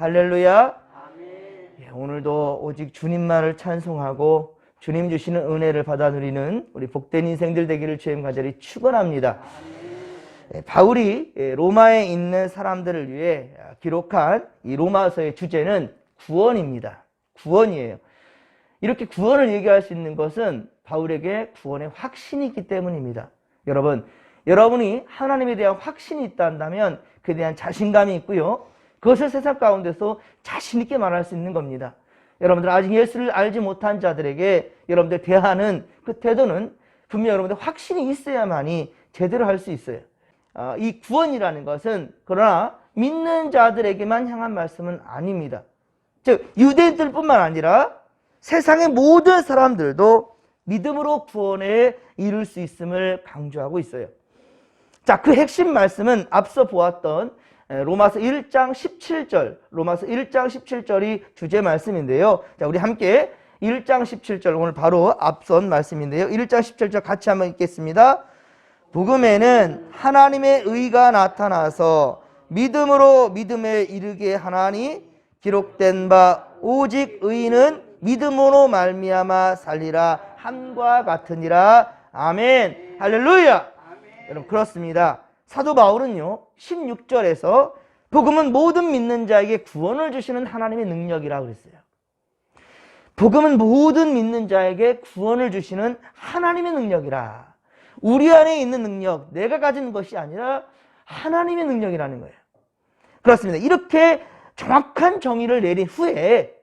할렐루야. 예, 오늘도 오직 주님만을 찬송하고 주님 주시는 은혜를 받아 누리는 우리 복된 인생들 되기를 주님 간절히 축원합니다. 예, 바울이 예, 로마에 있는 사람들을 위해 기록한 이 로마서의 주제는 구원입니다. 구원이에요. 이렇게 구원을 얘기할 수 있는 것은 바울에게 구원의 확신이 있기 때문입니다. 여러분, 여러분이 하나님에 대한 확신이 있다 한다면 그에 대한 자신감이 있고요. 그것을 세상 가운데서 자신 있게 말할 수 있는 겁니다. 여러분들 아직 예수를 알지 못한 자들에게 여러분들 대하는 그 태도는 분명 여러분들 확신이 있어야만이 제대로 할 수 있어요. 아, 이 구원이라는 것은 그러나 믿는 자들에게만 향한 말씀은 아닙니다. 즉 유대인들뿐만 아니라 세상의 모든 사람들도 믿음으로 구원에 이룰 수 있음을 강조하고 있어요. 자, 그 핵심 말씀은 앞서 보았던 로마서 1장 17절, 로마서 1장 17절이 주제 말씀인데요. 자, 우리 함께 1장 17절 오늘 바로 앞선 말씀인데요. 1장 17절 같이 한번 읽겠습니다. 복음에는 하나님의 의가 나타나서 믿음으로 믿음에 이르게 하나니 기록된 바 오직 의인은 믿음으로 말미암아 살리라 함과 같으니라 아멘 할렐루야 여러분 그렇습니다 사도 바울은요 16절에서 복음은 모든 믿는 자에게 구원을 주시는 하나님의 능력이라고 그랬어요. 복음은 모든 믿는 자에게 구원을 주시는 하나님의 능력이라. 우리 안에 있는 능력 내가 가진 것이 아니라 하나님의 능력이라는 거예요. 그렇습니다. 이렇게 정확한 정의를 내린 후에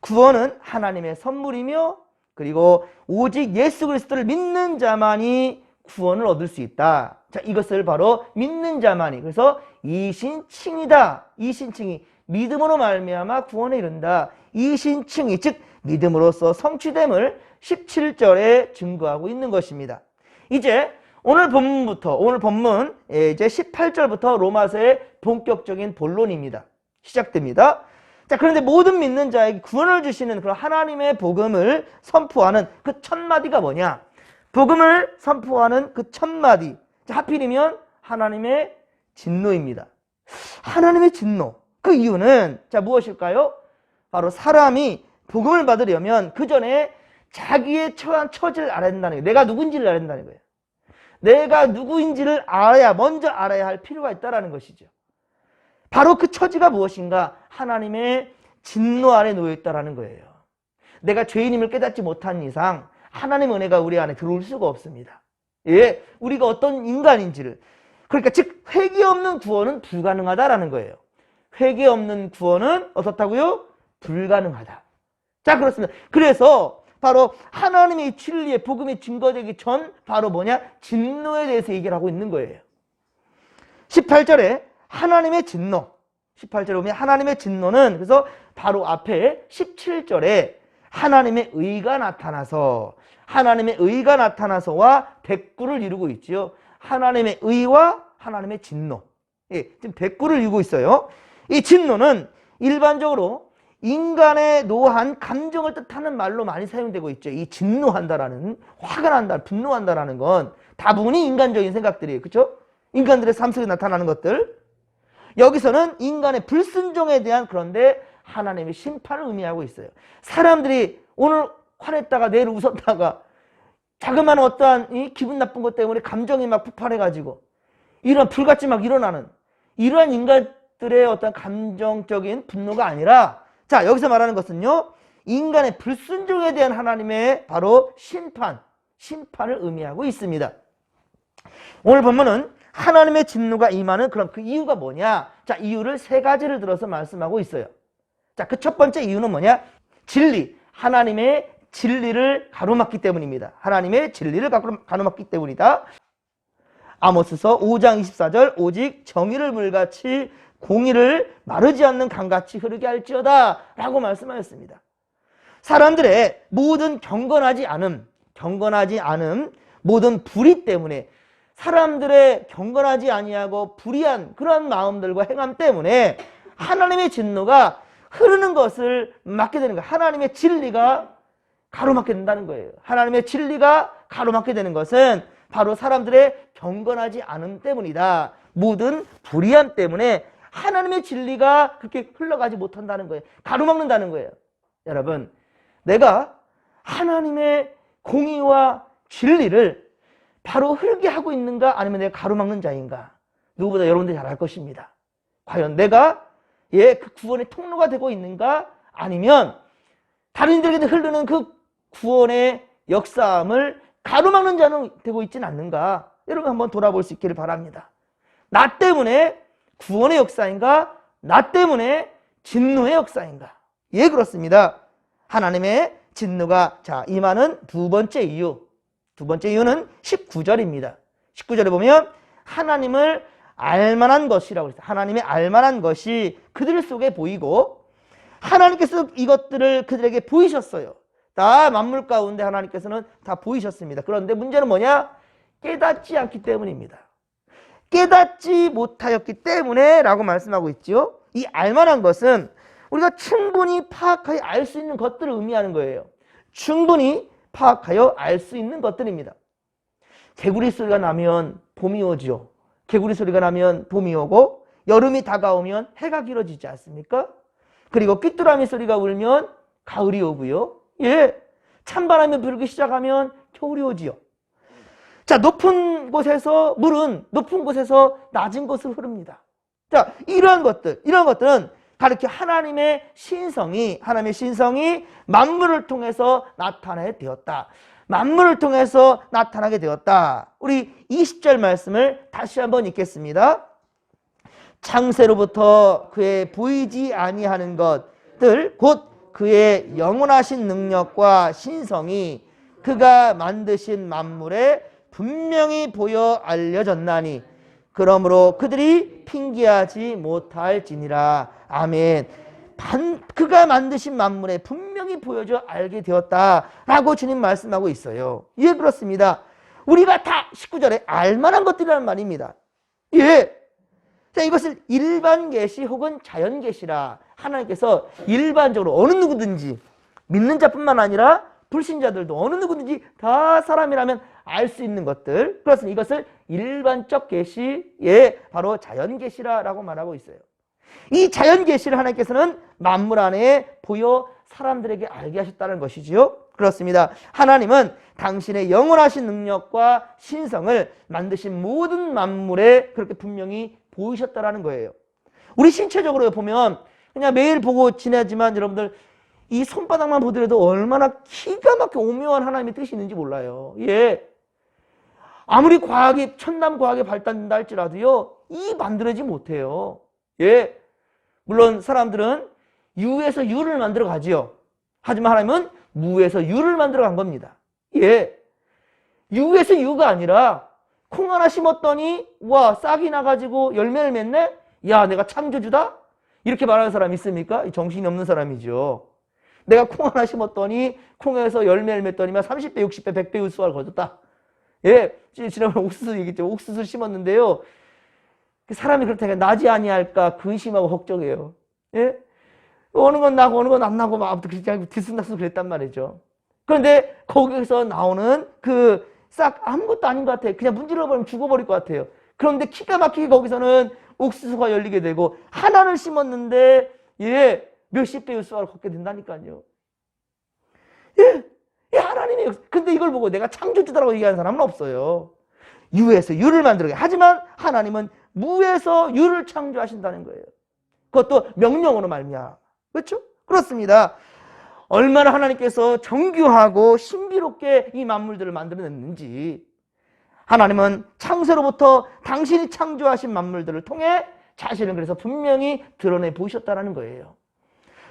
구원은 하나님의 선물이며 그리고 오직 예수 그리스도를 믿는 자만이 구원을 얻을 수 있다. 자, 이것을 바로 믿는 자만이 그래서 이 신칭이다. 이 신칭이 믿음으로 말미암아 구원에 이른다. 이 신칭이 즉 믿음으로써 성취됨을 17절에 증거하고 있는 것입니다. 이제 오늘 본문부터 오늘 본문 예, 이제 18절부터 로마서의 본격적인 본론입니다. 시작됩니다. 자, 그런데 모든 믿는 자에게 구원을 주시는 그런 하나님의 복음을 선포하는 그 첫 마디가 뭐냐? 복음을 선포하는 그 첫 마디. 자, 하필이면 하나님의 진노입니다. 하나님의 진노. 그 이유는 자, 무엇일까요? 바로 사람이 복음을 받으려면 그 전에 자기의 처한 처지를 알아야 된다는 거예요. 내가 누군지를 알아야 된다는 거예요. 내가 누구인지를 알아야 먼저 알아야 할 필요가 있다라는 것이죠. 바로 그 처지가 무엇인가? 하나님의 진노 아래 놓여 있다라는 거예요. 내가 죄인임을 깨닫지 못한 이상 하나님 은혜가 우리 안에 들어올 수가 없습니다. 예, 우리가 어떤 인간인지를 그러니까 즉 회개 없는 구원은 불가능하다라는 거예요. 회개 없는 구원은 어떻다고요? 불가능하다. 자, 그렇습니다. 그래서 바로 하나님의 진리의 복음이 증거되기 전 바로 뭐냐? 진노에 대해서 얘기를 하고 있는 거예요. 18절에 하나님의 진노. 18절에 보면 하나님의 진노는 그래서 바로 앞에 17절에 하나님의 의가 나타나서 하나님의 의가 나타나서와 백구를 이루고 있지요. 하나님의 의와 하나님의 진노. 예, 지금 백구를 이루고 있어요. 이 진노는 일반적으로 인간의 노한 감정을 뜻하는 말로 많이 사용되고 있죠. 이 진노한다라는 화가 난다, 분노한다라는 건 다분히 인간적인 생각들이에요. 그렇죠? 인간들의 삶 속에 나타나는 것들. 여기서는 인간의 불순종에 대한 그런데 하나님의 심판을 의미하고 있어요. 사람들이 오늘 화냈다가 내일 웃었다가 자그마한 어떠한 이 기분 나쁜 것 때문에 감정이 막 폭발해가지고 이런 불같이 막 일어나는 이러한 인간들의 어떤 감정적인 분노가 아니라 자 여기서 말하는 것은요 인간의 불순종에 대한 하나님의 바로 심판 심판을 의미하고 있습니다. 오늘 본문은 하나님의 진노가 임하는 그럼 그 이유가 뭐냐? 자, 이유를 세 가지를 들어서 말씀하고 있어요. 자, 그 첫 번째 이유는 뭐냐? 진리. 하나님의 진리를 가로막기 때문입니다. 하나님의 진리를 가로막기 때문이다. 아모스서 5장 24절 오직 정의를 물같이 공의를 마르지 않는 강같이 흐르게 할지어다 라고 말씀하였습니다. 사람들의 모든 경건하지 않음, 경건하지 않음, 모든 불의 때문에 사람들의 경건하지 아니하고 불의한 그런 마음들과 행함 때문에 하나님의 진노가 흐르는 것을 막게 되는 거예요. 하나님의 진리가 가로막게 된다는 거예요. 하나님의 진리가 가로막게 되는 것은 바로 사람들의 경건하지 않음 때문이다. 모든 불의함 때문에 하나님의 진리가 그렇게 흘러가지 못한다는 거예요. 가로막는다는 거예요. 여러분, 내가 하나님의 공의와 진리를 바로 흘게 하고 있는가 아니면 내가 가로막는 자인가 누구보다 여러분들이 잘 알 것입니다. 과연 내가 예, 그 구원의 통로가 되고 있는가 아니면 다른 이들에게 흐르는 그 구원의 역사함을 가로막는 자는 되고 있지는 않는가 여러분 한번 돌아볼 수 있기를 바랍니다. 나 때문에 구원의 역사인가 나 때문에 진노의 역사인가 예 그렇습니다. 하나님의 진노가 자 임하는 두 번째 이유 두 번째 이유는 19절입니다. 19절에 보면 하나님을 알만한 것이라고 했어요. 하나님의 알만한 것이 그들 속에 보이고 하나님께서 이것들을 그들에게 보이셨어요. 다 만물 가운데 하나님께서는 다 보이셨습니다. 그런데 문제는 뭐냐? 깨닫지 않기 때문입니다. 깨닫지 못하였기 때문에 라고 말씀하고 있죠. 이 알만한 것은 우리가 충분히 파악하여 알 수 있는 것들을 의미하는 거예요. 충분히 파악하여 알 수 있는 것들입니다. 개구리 소리가 나면 봄이 오지요. 개구리 소리가 나면 봄이 오고 여름이 다가오면 해가 길어지지 않습니까? 그리고 귀뚜라미 소리가 울면 가을이 오고요. 예. 찬바람이 불기 시작하면 겨울이 오지요. 자, 높은 곳에서 물은 높은 곳에서 낮은 곳으로 흐릅니다. 자, 이러한 것들, 이런 것들은 가르쳐 하나님의 신성이, 하나님의 신성이 만물을 통해서 나타나게 되었다. 만물을 통해서 나타나게 되었다. 우리 20절 말씀을 다시 한번 읽겠습니다. 창세로부터 그의 보이지 아니하는 것들 곧 그의 영원하신 능력과 신성이 그가 만드신 만물에 분명히 보여 알려졌나니 그러므로 그들이 핑계하지 못할지니라 아멘. 반, 그가 만드신 만물에 분명히 보여져 알게 되었다라고 주님 말씀하고 있어요. 예, 그렇습니다. 우리가 다 19절에 알만한 것들이라는 말입니다. 예. 자, 이것을 일반 계시 혹은 자연 계시라 하나님께서 일반적으로 어느 누구든지 믿는 자뿐만 아니라 불신자들도 어느 누구든지 다 사람이라면 알 수 있는 것들. 그렇습니다. 이것을 일반적 계시에 바로 자연 계시라라고 말하고 있어요. 이 자연 계시를 하나님께서는 만물 안에 보여 사람들에게 알게 하셨다는 것이지요. 그렇습니다. 하나님은 당신의 영원하신 능력과 신성을 만드신 모든 만물에 그렇게 분명히 보이셨다라는 거예요. 우리 신체적으로 보면 그냥 매일 보고 지내지만 여러분들 이 손바닥만 보더라도 얼마나 기가 막혀 오묘한 하나님의 뜻이 있는지 몰라요. 예. 아무리 과학이 첨단 과학이 발달된다 할지라도요. 이 만들어지 못해요. 예. 물론 사람들은 유에서 유를 만들어 가지요. 하지만 하나님은 무에서 유를 만들어 간 겁니다. 예. 유에서 유가 아니라 콩 하나 심었더니 와 싹이 나가지고 열매를 맺네? 야 내가 창조주다? 이렇게 말하는 사람 있습니까? 정신이 없는 사람이죠. 내가 콩 하나 심었더니 콩에서 열매를 맺더니만 30배, 60배, 100배 유수화를 거뒀다. 예, 지난번에 옥수수 얘기했죠. 옥수수 심었는데요. 그 사람이 그렇다니까 나지 아니할까 근심하고 걱정해요. 예? 어느 건 나고 어느 건 안 나고 막 그냥 들쑥날쑥 그랬단 말이죠. 그런데 거기서 나오는 그 싹 아무것도 아닌 것 같아요. 그냥 문질러 버리면 죽어버릴 것 같아요. 그런데 기가 막히게 거기서는 옥수수가 열리게 되고 하나를 심었는데 예 몇십 배의 수확을 걷게 된다니까요. 예, 예 하나님의 역사. 근데 이걸 보고 내가 창조주다라고 얘기하는 사람은 없어요. 유에서 유를 만들게. 하지만 하나님은 무에서 유를 창조하신다는 거예요. 그것도 명령으로 말미암아. 그렇죠? 그렇습니다. 얼마나 하나님께서 정교하고 신비롭게 이 만물들을 만들어냈는지 하나님은 창세로부터 당신이 창조하신 만물들을 통해 자신을 그래서 분명히 드러내 보이셨다는 거예요.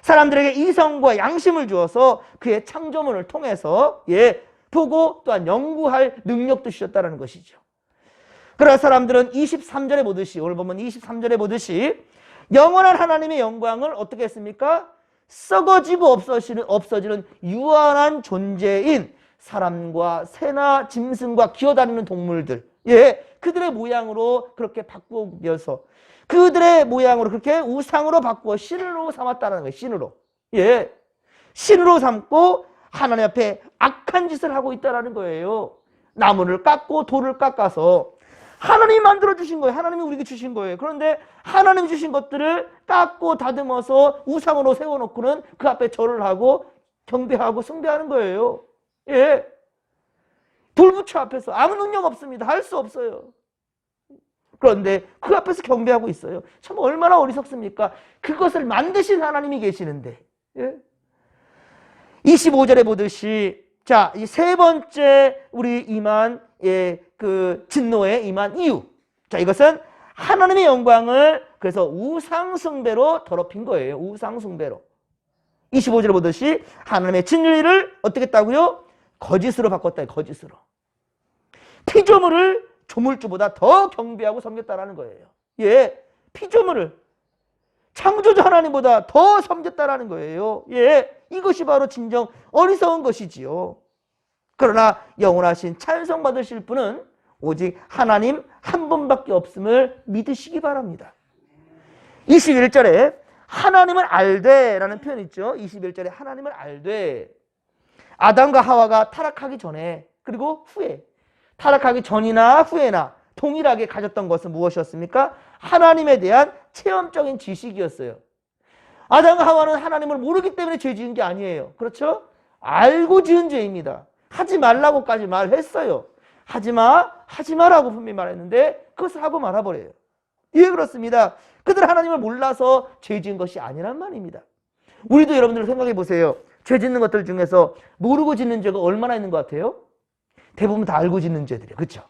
사람들에게 이성과 양심을 주어서 그의 창조문을 통해서 예 보고 또한 연구할 능력도 주셨다는 것이죠. 그러나 사람들은 23절에 보듯이 오늘 보면 23절에 보듯이 영원한 하나님의 영광을 어떻게 했습니까? 썩어지고 없어지는, 없어지는 유한한 존재인 사람과 새나 짐승과 기어다니는 동물들. 예, 그들의 모양으로 그렇게 바꾸어서 그들의 모양으로 그렇게 우상으로 바꾸어 신으로 삼았다는 거예요. 신으로. 예. 신으로 삼고 하나님 앞에 악한 짓을 하고 있다는 거예요. 나무를 깎고 돌을 깎아서 하나님이 만들어 주신 거예요. 하나님이 우리에게 주신 거예요. 그런데 하나님 주신 것들을 깎고 다듬어서 우상으로 세워놓고는 그 앞에 절을 하고 경배하고 숭배하는 거예요. 예. 돌부처 앞에서 아무 능력 없습니다. 할 수 없어요. 그런데 그 앞에서 경배하고 있어요. 참 얼마나 어리석습니까? 그것을 만드신 하나님이 계시는데. 예? 25절에 보듯이 자, 이 세 번째 우리 임한 예, 그 진노에 임한 이유. 자, 이것은 하나님의 영광을 그래서 우상 숭배로 더럽힌 거예요. 우상 숭배로. 25절에 보듯이 하나님의 진리를 어떻게 했다고요? 거짓으로 바꿨다. 거짓으로. 피조물을 조물주보다 더 경배하고 섬겼다라는 거예요. 예. 피조물을 창조주 하나님보다 더 섬겼다라는 거예요. 예. 이것이 바로 진정 어리석은 것이지요. 그러나 영원하신 찬송 받으실 분은 오직 하나님 한 분밖에 없음을 믿으시기 바랍니다. 21절에 하나님을 알되라는 표현 있죠. 21절에 하나님을 알되 아담과 하와가 타락하기 전에 그리고 후에 타락하기 전이나 후에나 동일하게 가졌던 것은 무엇이었습니까? 하나님에 대한 체험적인 지식이었어요. 아담과 하와는 하나님을 모르기 때문에 죄 지은 게 아니에요. 그렇죠? 알고 지은 죄입니다. 하지 말라고까지 말했어요. 하지 마, 하지 마라고 분명히 말했는데 그것을 하고 말아버려요. 예, 그렇습니다. 그들 하나님을 몰라서 죄 지은 것이 아니란 말입니다. 우리도 여러분들 생각해 보세요. 죄 짓는 것들 중에서 모르고 짓는 죄가 얼마나 있는 것 같아요? 대부분 다 알고 짓는 죄들이에요. 그렇죠?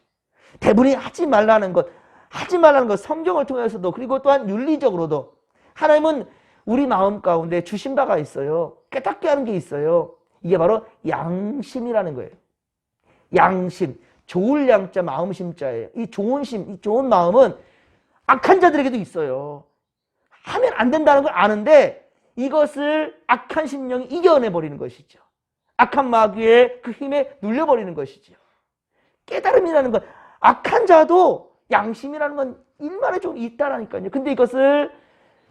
대부분이 하지 말라는 것, 하지 말라는 것 성경을 통해서도 그리고 또한 윤리적으로도 하나님은 우리 마음 가운데 주신 바가 있어요. 깨닫게 하는 게 있어요. 이게 바로 양심이라는 거예요. 양심, 좋을 양자 마음 심자예요. 이 좋은 심, 이 좋은 마음은 악한 자들에게도 있어요. 하면 안 된다는 걸 아는데 이것을 악한 심령이 이겨내 버리는 것이죠. 악한 마귀의 그 힘에 눌려 버리는 것이죠. 깨달음이라는 건 악한 자도 양심이라는 건 일만에 좀 있다라니까요. 근데 이것을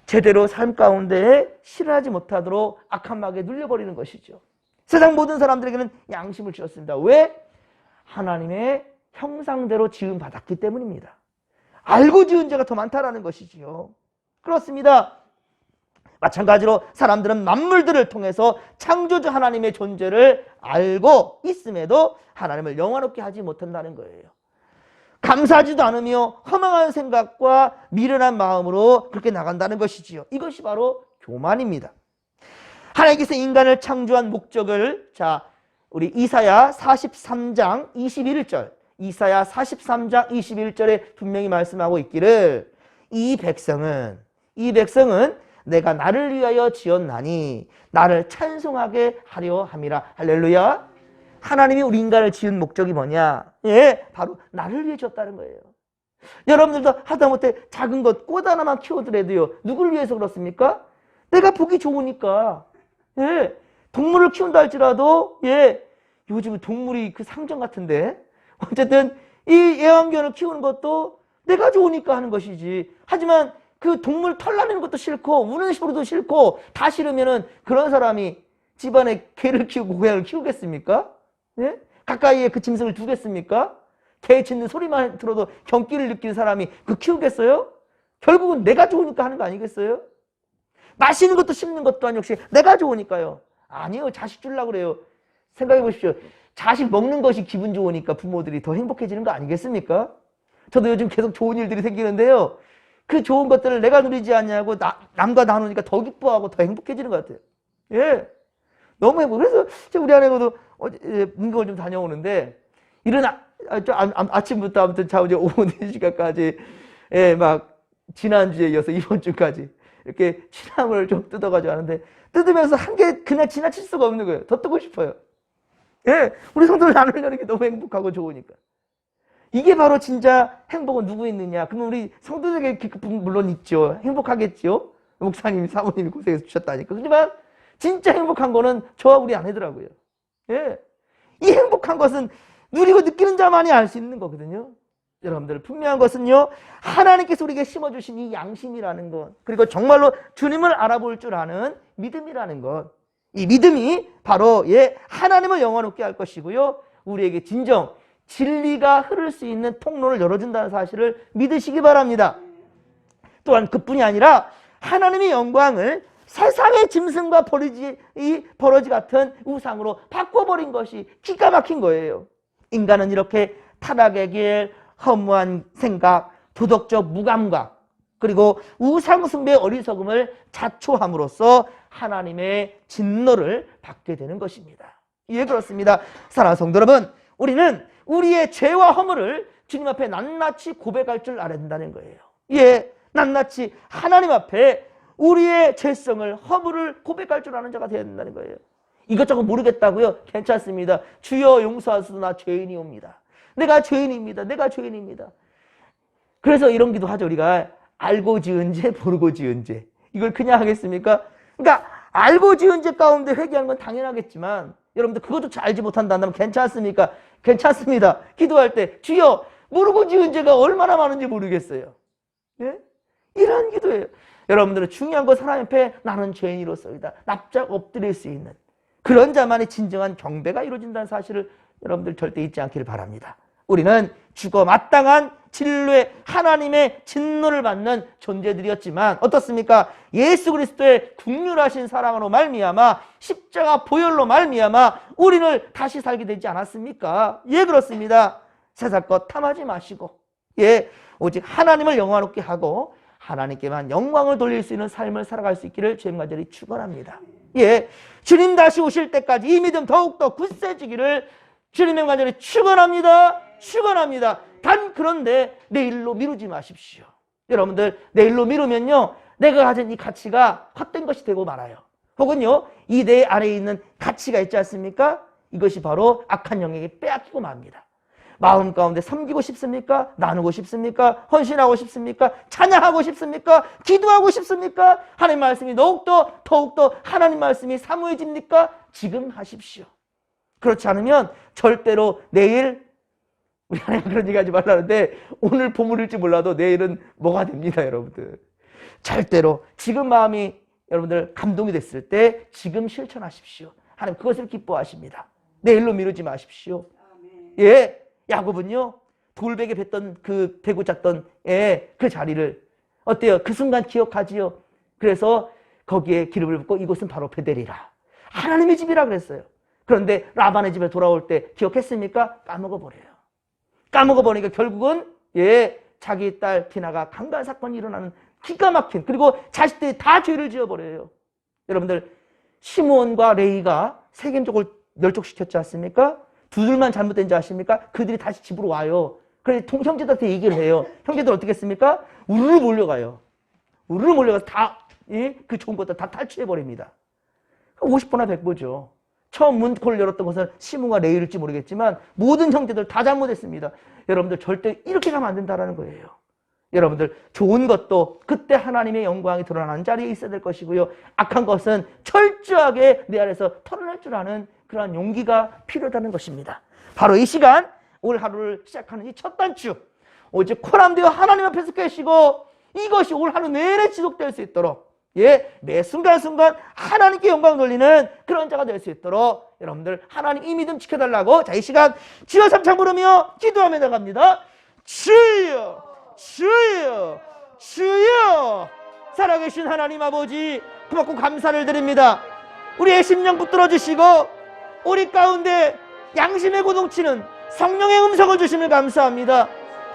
제대로 삶 가운데 실현하지 못하도록 악한 마귀에 눌려 버리는 것이죠. 세상 모든 사람들에게는 양심을 주었습니다. 왜? 하나님의 형상대로 지음 받았기 때문입니다. 알고 지은 죄가 더 많다라는 것이지요. 그렇습니다. 마찬가지로 사람들은 만물들을 통해서 창조주 하나님의 존재를 알고 있음에도 하나님을 영화롭게 하지 못한다는 거예요. 감사하지도 않으며 허망한 생각과 미련한 마음으로 그렇게 나간다는 것이지요. 이것이 바로 교만입니다. 하나님께서 인간을 창조한 목적을 자 우리 이사야 43장 21절. 이사야 43장 21절에 분명히 말씀하고 있기를 이 백성은 이 백성은 내가 나를 위하여 지었나니 나를 찬송하게 하려 함이라. 할렐루야. 하나님이 우리 인간을 지은 목적이 뭐냐? 예 바로 나를 위해 졌다는 거예요. 여러분들도 하다못해 작은 것 꽃 하나만 키우더라도요. 누구를 위해서 그렇습니까? 내가 보기 좋으니까 예 동물을 키운다 할지라도 예 요즘 동물이 그 상점 같은데 어쨌든 이 애완견을 키우는 것도 내가 좋으니까 하는 것이지. 하지만 그 동물 털 나는 것도 싫고 우는 식으로도 싫고 다 싫으면은 그런 사람이 집안에 개를 키우고 고양이를 키우겠습니까? 예? 가까이에 그 짐승을 두겠습니까? 개 짖는 소리만 들어도 경기를 느끼는 사람이 그 키우겠어요? 결국은 내가 좋으니까 하는 거 아니겠어요? 마시는 것도 씹는 것도 아니 역시 내가 좋으니까요. 아니요. 자식 주려고 그래요. 생각해 보십시오. 자식 먹는 것이 기분 좋으니까 부모들이 더 행복해지는 거 아니겠습니까? 저도 요즘 계속 좋은 일들이 생기는데요. 그 좋은 것들을 내가 누리지 않냐고 나, 남과 나누니까 더 기뻐하고 더 행복해지는 것 같아요. 예. 너무 행복. 그래서 우리 아내도 예, 문경을 좀 다녀오는데 일어나 아, 아, 아, 침부터 아무튼 자 이제 오후 4시간까지 예, 막 지난주에 이어서 이번 주까지 이렇게 신앙을 좀 뜯어가지고 하는데 뜯으면서 한 개 그냥 지나칠 수가 없는 거예요. 더 뜨고 싶어요. 예, 우리 성도를 나누려는 게 너무 행복하고 좋으니까. 이게 바로 진짜 행복은 누구 있느냐? 그러면 우리 성도들에게 기쁨 물론 있죠. 행복하겠죠. 목사님, 사모님이 고생해서 주셨다니까. 하지만 진짜 행복한 거는 저와 우리 아내더라고요. 예. 이 행복한 것은 누리고 느끼는 자만이 알 수 있는 거거든요. 여러분들 분명한 것은요. 하나님께서 우리에게 심어주신 이 양심이라는 것 그리고 정말로 주님을 알아볼 줄 아는 믿음이라는 것. 이 믿음이 바로 예 하나님을 영원롭게 할 것이고요. 우리에게 진정 진리가 흐를 수 있는 통로를 열어준다는 사실을 믿으시기 바랍니다. 또한 그뿐이 아니라 하나님의 영광을 세상의 짐승과 버러지, 이 버러지 같은 우상으로 바꿔버린 것이 기가 막힌 거예요. 인간은 이렇게 타락의 길, 허무한 생각, 도덕적 무감각, 그리고 우상숭배의 어리석음을 자초함으로써 하나님의 진노를 받게 되는 것입니다. 예, 그렇습니다. 사랑하는 성도 여러분, 우리는 우리의 죄와 허물을 주님 앞에 낱낱이 고백할 줄 알아야 된다는 거예요. 예, 낱낱이 하나님 앞에 우리의 죄성을 허물을 고백할 줄 아는 자가 되어야 된다는 거예요. 이것저것 모르겠다고요? 괜찮습니다. 주여 용서하소서 나 죄인이옵니다. 내가 죄인입니다. 내가 죄인입니다. 그래서 이런 기도 하죠. 우리가 알고 지은 죄, 모르고 지은 죄. 이걸 그냥 하겠습니까? 그러니까 알고 지은 죄 가운데 회개하는 건 당연하겠지만 여러분들 그것도 알지 못한다면 괜찮습니까? 괜찮습니다. 기도할 때 주여 모르고 지은 죄가 얼마나 많은지 모르겠어요. 예? 이런 기도예요. 여러분들은 중요한 건 사람 옆에 나는 죄인으로서이다. 납작 엎드릴 수 있는 그런 자만이 진정한 경배가 이루어진다는 사실을 여러분들 절대 잊지 않기를 바랍니다. 우리는 죽어 마땅한 진로의 하나님의 진노를 받는 존재들이었지만 어떻습니까? 예수 그리스도의 국률하신 사랑으로 말미암아 십자가 보혈로 말미암아 우리를 다시 살게 되지 않았습니까? 예 그렇습니다. 세상 것 탐하지 마시고 예 오직 하나님을 영화롭게 하고 하나님께만 영광을 돌릴 수 있는 삶을 살아갈 수 있기를 주님 간절히 축원합니다. 예, 주님 다시 오실 때까지 이 믿음 더욱더 굳세지기를 주님의 간절히 축원합니다. 축원합니다. 단 그런데 내일로 미루지 마십시오. 여러분들 내일로 미루면요. 내가 가진 이 가치가 헛된 것이 되고 말아요. 혹은요. 이 내 안에 있는 가치가 있지 않습니까? 이것이 바로 악한 영에게 빼앗기고 맙니다. 마음 가운데 섬기고 싶습니까? 나누고 싶습니까? 헌신하고 싶습니까? 찬양하고 싶습니까? 기도하고 싶습니까? 하나님 말씀이 더욱더 더욱더 하나님 말씀이 사무해집니까? 지금 하십시오. 그렇지 않으면 절대로 내일 우리 하나님 그런 얘기 하지 말라는데 오늘 보물일지 몰라도 내일은 뭐가 됩니다, 여러분들. 절대로 지금 마음이 여러분들 감동이 됐을 때 지금 실천하십시오. 하나님 그것을 기뻐하십니다. 내일로 미루지 마십시오. 예, 야곱은요 돌베개 뱉던 그 배고 짰던 예, 그 자리를 어때요? 그 순간 기억하지요. 그래서 거기에 기름을 붓고 이곳은 바로 베델이라 하나님의 집이라 그랬어요. 그런데 라반의 집에 돌아올 때 기억했습니까? 까먹어 버려요. 까먹어 버리니까 결국은 예 자기 딸 디나가 강간 사건이 일어나는 기가 막힌 그리고 자식들이 다 죄를 지어 버려요. 여러분들 시므온과 레이가 세겜족을 멸족시켰지 않습니까? 두들만 잘못된지 아십니까? 그들이 다시 집으로 와요. 그래서 통- 형제들한테 얘기를 해요. 형제들 어떻게 했습니까? 우르르 몰려가요. 우르르 몰려가서 다, 예? 그 좋은 것들 다 탈취해버립니다. 50보나 100보죠. 처음 문콜을 열었던 것은 시므가 레일일지 모르겠지만 모든 형제들 다 잘못했습니다. 여러분들 절대 이렇게 가면 안 된다는 거예요. 여러분들 좋은 것도 그때 하나님의 영광이 드러나는 자리에 있어야 될 것이고요. 악한 것은 철저하게 내 안에서 털어낼 줄 아는 그러한 용기가 필요하다는 것입니다. 바로 이 시간 오늘 하루를 시작하는 이 첫 단추 오직 코람되어 하나님 앞에서 계시고 이것이 올 하루 내내 지속될 수 있도록 예, 매 순간순간 하나님께 영광 돌리는 그런 자가 될 수 있도록 여러분들 하나님 이 믿음 지켜달라고 자 이 시간 주여 삼창 부르며 기도하며 나갑니다. 주여 주여 주여 살아계신 하나님 아버지 고맙고 감사를 드립니다. 우리의 심령 붙들어 주시고 우리 가운데 양심의 고동치는 성령의 음성을 주심을 감사합니다.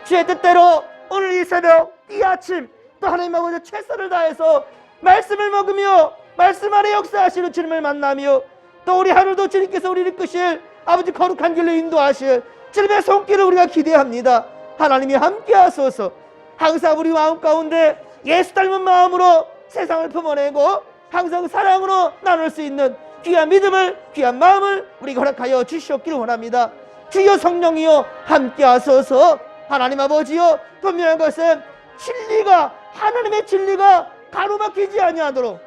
주의 뜻대로 오늘 이 새벽 이 아침 또 하나님 아버지 최선을 다해서 말씀을 먹으며 말씀 안에 역사하시는 주님을 만나며 또 우리 하루도 주님께서 우리를 이끄실 아버지 거룩한 길로 인도하실 주님의 손길을 우리가 기대합니다. 하나님이 함께 하소서 항상 우리 마음 가운데 예수 닮은 마음으로 세상을 품어내고 항상 사랑으로 나눌 수 있는 귀한 믿음을 귀한 마음을 우리가 허락하여 주시옵기를 원합니다. 주여 성령이여 함께 하소서 하나님 아버지여 분명한 것은 진리가 하나님의 진리가 가로막히지 아니하도록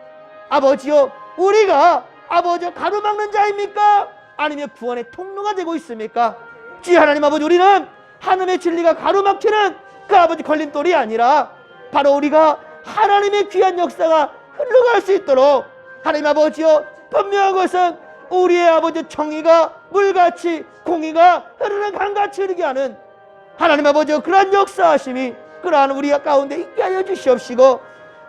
아버지여 우리가 아버지여 가로막는 자입니까? 아니면 구원의 통로가 되고 있습니까? 주여 하나님 아버지 우리는 하나님의 진리가 가로막히는 그 아버지 걸림돌이 아니라 바로 우리가 하나님의 귀한 역사가 흘러갈 수 있도록 하나님 아버지여 분명한 것은 우리의 아버지 정의가 물같이 공의가 흐르는 강같이 흐르게 하는 하나님 아버지 그러한 역사하심이 그러한 우리 가운데 있게 하여 주시옵시고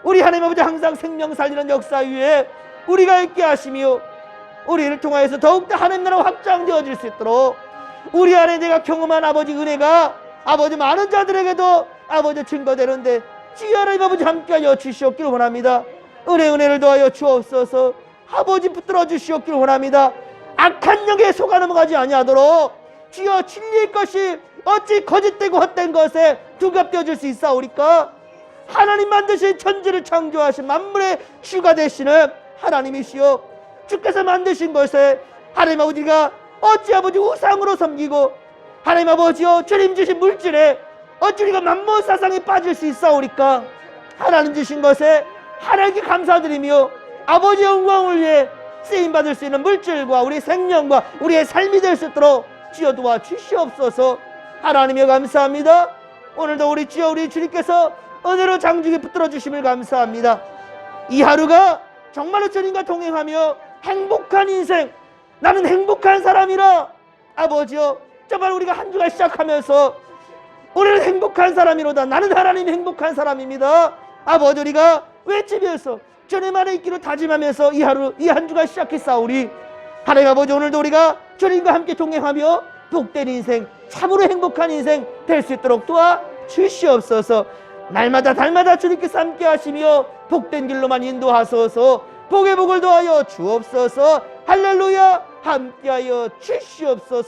우리 하나님 아버지 항상 생명 살리는 역사 위에 우리가 있게 하시며 우리를 통하여서 더욱더 하나님 나라 확장되어질 수 있도록 우리 안에 내가 경험한 아버지 은혜가 아버지 많은 자들에게도 아버지 증거되는데 주여 하나님 아버지 함께하여 주시옵기를 원합니다. 은혜 은혜를 더하여 주옵소서. 아버지 붙들어 주시옵기를 원합니다. 악한 영에 속아 넘어가지 아니하도록 주여 진리의 것이 어찌 거짓되고 헛된 것에 두갑되어질 수 있사오리까 하나님 만드신 천지를 창조하신 만물의 주가 되시는 하나님이시여 주께서 만드신 것에 하나님 아버지가 어찌 아버지 우상으로 섬기고 하나님 아버지여 주님 주신 물질에 어찌 우리가 만몬 사상에 빠질 수 있사오리까? 하나님 주신 것에 하나님께 감사드리며 아버지의 영광을 위해 쓰임 받을 수 있는 물질과 우리 생명과 우리의 삶이 될 수 있도록 주여 도와 주시옵소서. 하나님여 감사합니다. 오늘도 우리 주여 우리 주님께서 은혜로 장중에 붙들어 주심을 감사합니다. 이 하루가 정말로 주님과 동행하며 행복한 인생 나는 행복한 사람이라. 아버지여 정말 우리가 한 주가 시작하면서 우리는 행복한 사람이로다. 나는 하나님 행복한 사람입니다. 아버지 우리가 외치면서 주님 안에 있기로 다짐하면서 이 하루 이 한 주가 시작했사오리 하나님 아버지 오늘도 우리가 주님과 함께 동행하며 복된 인생 참으로 행복한 인생 될 수 있도록 도와 주시옵소서 날마다 달마다 주님께서 함께 하시며 복된 길로만 인도하소서. 복의 복을 더하여 주옵소서. 할렐루야. 함께하여 주시옵소서